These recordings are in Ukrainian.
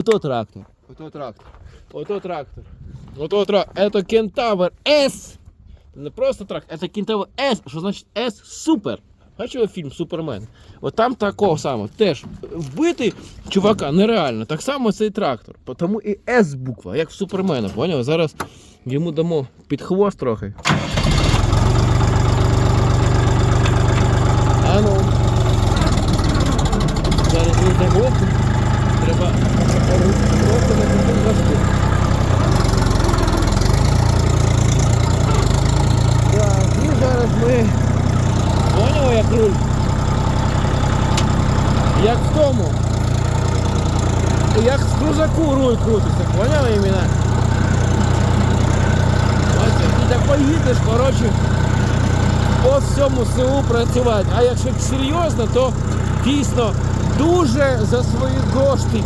Ото трактор. Ото трактор. Ото трактор. Ото трактор. Это Кентавр С. Не просто трактор, это Кентавр С. Що значить С супер. Бачили фільм Супермен? От там такого самого. Теж вбити чувака нереально. Так само цей трактор. Тому і С буква, як в Супермена, поняв? Зараз йому дамо під хвост трохи. А ну. Зараз не заглохне. Треба просто на крутому газку. Так, і зараз ми. Поняли, як? Як в тому. Як в крузаку руль крутиться, поняли іменно? Бачите, і так поїдеш, коротше, по всьому селу працювати. А якщо серйозно, то дійсно дуже за свої кошти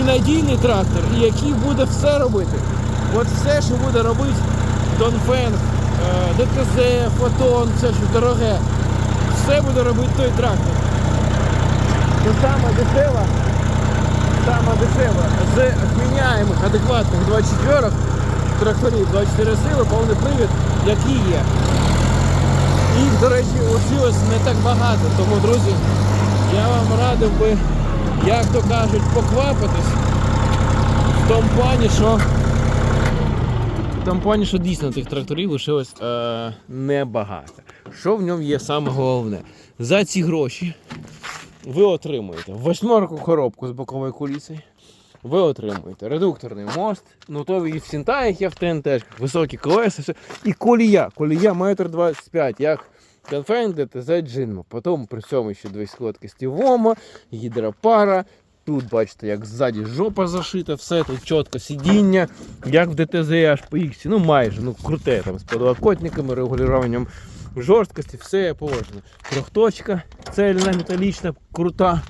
і надійний трактор, і який буде все робити. От все, що буде робити Донфен, е, ДТЗ, Фотон, все що дороге, все буде робити той трактор. Це саме дешева, саме дешева з зміняємих адекватних 24 тракторів, 24 сили, повний привід, який є. Їх, до речі, лишилось не так багато, тому, друзі, я вам радив би, як то кажуть, поквапитись в тому плані, що в тому плані, що дійсно тих тракторів лишилось е, небагато. Що в ньому є саме головне? За ці гроші ви отримуєте восьмерку коробку з боковою кулісою. Ви отримуєте редукторний мост, ну і в Сінтаях є в ТНТ, високі колеса, все. і колія. Колія метр 25, як Конфейн ДТЗ Джинмо. Потім при цьому ще дві складки Вома, гідропара. Тут бачите, як ззаді жопа зашита, все тут чітко сидіння, як в ДТЗ аж по X, ну майже, ну круте там з подлокотниками, регулюванням жорсткості, все положено. Трьохточка, цельна, металічна, крута.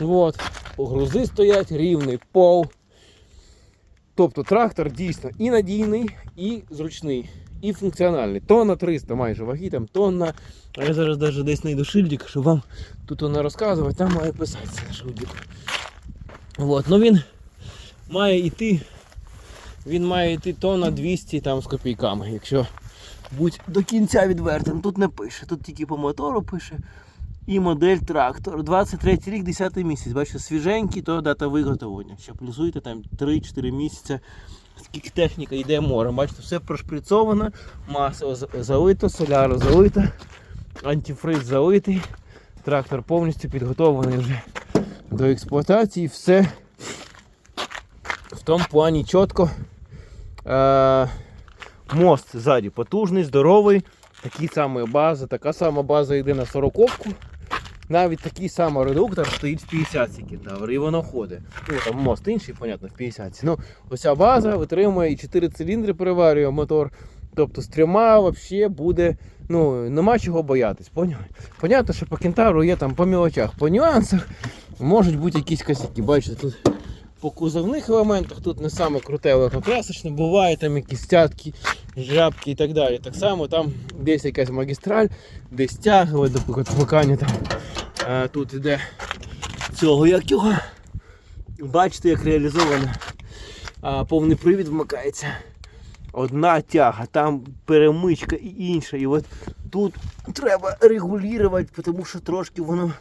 Вот. Грузи стоять, рівний пол. Тобто трактор дійсно і надійний, і зручний, і функціональний. Тонна 300 майже ваги, там тонна. А я зараз навіть десь знайду шильдик, щоб вам тут воно розказувати, там має писатися шильдик. Вот. Ну він має йти. Він має йти тонна 200 там з копійками, якщо будь до кінця відвертим. Тут не пише, тут тільки по мотору пише. І модель трактор. 23 рік, 10 місяць. Бачите, свіженький, то дата виготовлення. Ще плюсуєте там 3-4 місяці. Скільки техніка йде море. Бачите, все прошприцовано, масло залито, соляра залита, антифриз залитий. Трактор повністю підготовлений вже до експлуатації. Все в тому плані чітко. Е- мост ззаді потужний, здоровий. Такі самі бази, така сама база йде на 40 Навіть такий самий редуктор стоїть в 50 кентавр, і воно ходить. Ну там мост інший, понятно, в 50-ці. Ну, оця база витримує і 4 циліндри переварює мотор. Тобто з трьома взагалі буде, ну, нема чого боятись, поняли? Понятно, що по кентавру є там по мілочах, по нюансах можуть бути якісь косяки. Бачите, тут по кузовних елементах тут не саме круте легкокрасочне, буває там якісь стятки, жабки і так далі. Так само там десь якась магістраль, десь тягове до. А, тут іде цього як його. Бачите, як реалізовано. А, повний привід вмикається. Одна тяга, там перемичка і інша. І от тут треба регулювати, тому що трошки воно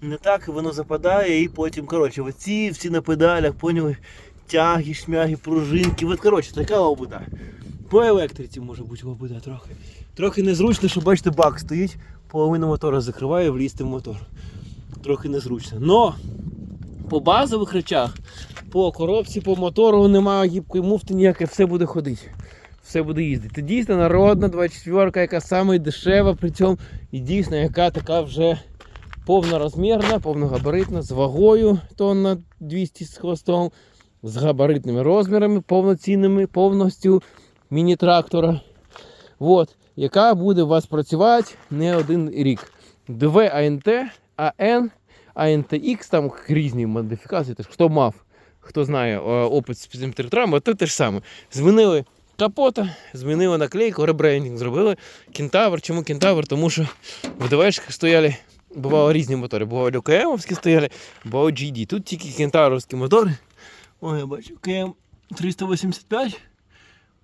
не так, воно западає, і потім, коротше, оці всі на педалях, поняли, тяги, шмяги, пружинки. От, коротше, така лабуда. По електриці може бути лабуда трохи. Трохи незручно, що бачите, бак стоїть, половину мотора закриває, влізти в мотор. Трохи незручно. Но по базових речах, по коробці, по мотору немає гібкої муфти ніякої, все буде ходити. Все буде їздити. Дійсно народна 24, яка саме дешева, при цьому і дійсно, яка така вже повнорозмірна, повногабаритна, з вагою тонна 200 з хвостом, з габаритними розмірами, повноцінними, повністю міні-трактора. От, яка буде у вас працювати не один рік. ДВ АНТ, АН, АНТХ, там різні модифікації. Тож, хто мав, хто знає е, опит з цим трактором, то те ж саме. Змінили капота, змінили наклейку, ребрендинг зробили. Кентавр. Чому кентавр? Тому що в ДВшках стояли, бувало різні мотори. Бували ЛКМовські стояли, бувало GD. Тут тільки кентавровські мотори. О, я бачу, КМ 385.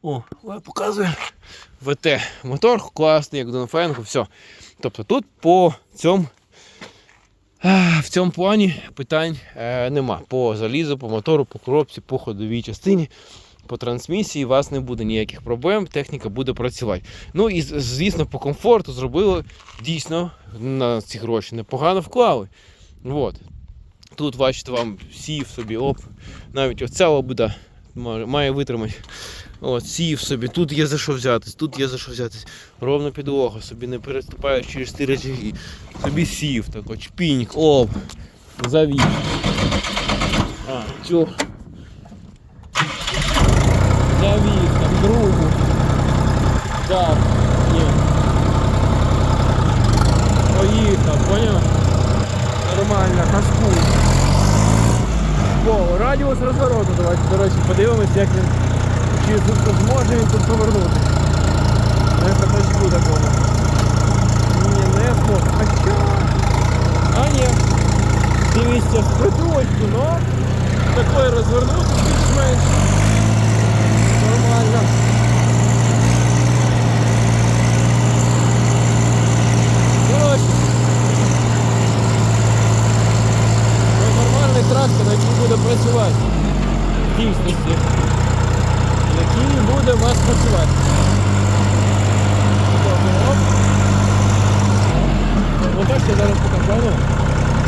О, я показую. ВТ мотор класний, як до Фенку, все. Тобто тут по цьому в цьому плані питань е, нема. По залізу, по мотору, по коробці, по ходовій частині, по трансмісії у вас не буде ніяких проблем, техніка буде працювати. Ну і звісно, по комфорту зробили дійсно на ці гроші непогано вклали. От. Тут, бачите, вам сів собі, оп, навіть оця лобуда має витримати. От, сів собі, тут є за що взятись, тут є за що взятись. Ровна підлога, собі не переступаєш через ті речі. Собі сів, так чпіньк, оп, завів. А, чо? Завів, там, другу. Так, ні. Поїхав, поняв? Нормально, хаску. О, радіус розвороту, давайте, до речі, подивимось, як він. Чи з- зможе він тут повернути. На каточку такому. Ні, не зможе. А що? А ні. Дивіться, в притулочку, но такое розвернути більш-менш. Нормально. Коротше. Ну, нормальний трактор, який буде працювати. В дійсності. Який буде у вас працювати. Ну бачите, зараз покажу.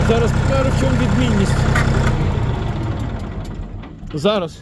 Зараз покажу, в чому відмінність. Зараз